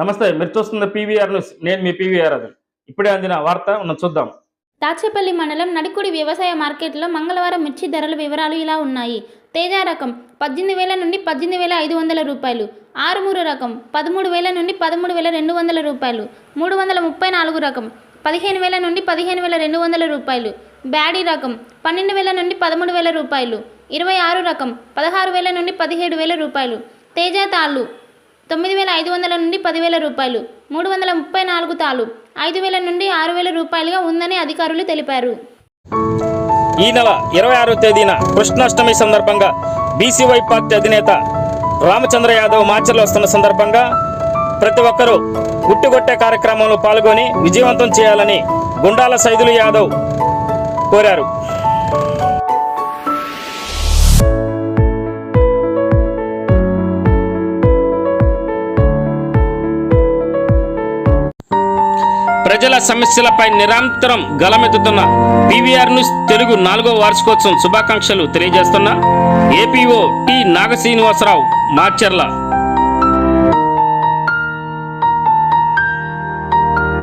నమస్తే మీరు చూస్తున్న పీవీఆర్ న్యూస్. నేను మీ పీవీఆర్ అది ఇప్పుడే అందిన వార్త చూద్దాం. తాచేపల్లి మండలం నడికుడి వ్యవసాయ మార్కెట్లో మంగళవారం మిర్చి ధరల వివరాలు ఇలా ఉన్నాయి. తేజ రకం పద్దెనిమిది వేల నుండి పద్దెనిమిది వేల ఐదు వందల రూపాయలు. ఆరుమూరు రకం పదమూడు వేల నుండి పదమూడు వేల రెండు వందల రూపాయలు. మూడు వందల ముప్పై నాలుగు రకం పదిహేను వేల నుండి పదిహేను వేల రెండు వందల రూపాయలు. బ్యాడీ రకం పన్నెండు వేల నుండి పదమూడు వేల రూపాయలు. ఇరవై ఆరు రకం పదహారు వేల నుండి పదిహేడు వేల రూపాయలు. తేజ తాళ్ళు తొమ్మిది వేల ఐదు వందల నుండి పదివేల రూపాయలు. మూడు వందల ముప్పై నాలుగు తాలు. ఐదు వేల నుండి ఆరు వేల రూపాయలుగా ఉందని అధికారులు తెలిపారు. ఈ నెల ఇరవై ఆరో తేదీన కృష్ణాష్టమి సందర్భంగా బీసీవై పార్టీ అధినేత రామచంద్ర యాదవ్ మార్చర్లు వస్తున్న సందర్భంగా ప్రతి ఒక్కరూ గుట్టుగొట్టే కార్యక్రమంలో పాల్గొని విజయవంతం చేయాలని గుండాల సైదులు యాదవ్ కోరారు. ప్రజల సమస్యలపై నిరంతరం గలమెత్తుతున్న పీవీఆర్ న్యూస్ తెలుగు నాలుగో వార్షికోత్సవం శుభాకాంక్షలు తెలియజేస్తున్న ఏపీఓ టి నాగశ్రీనివాసరావు మార్చర్ల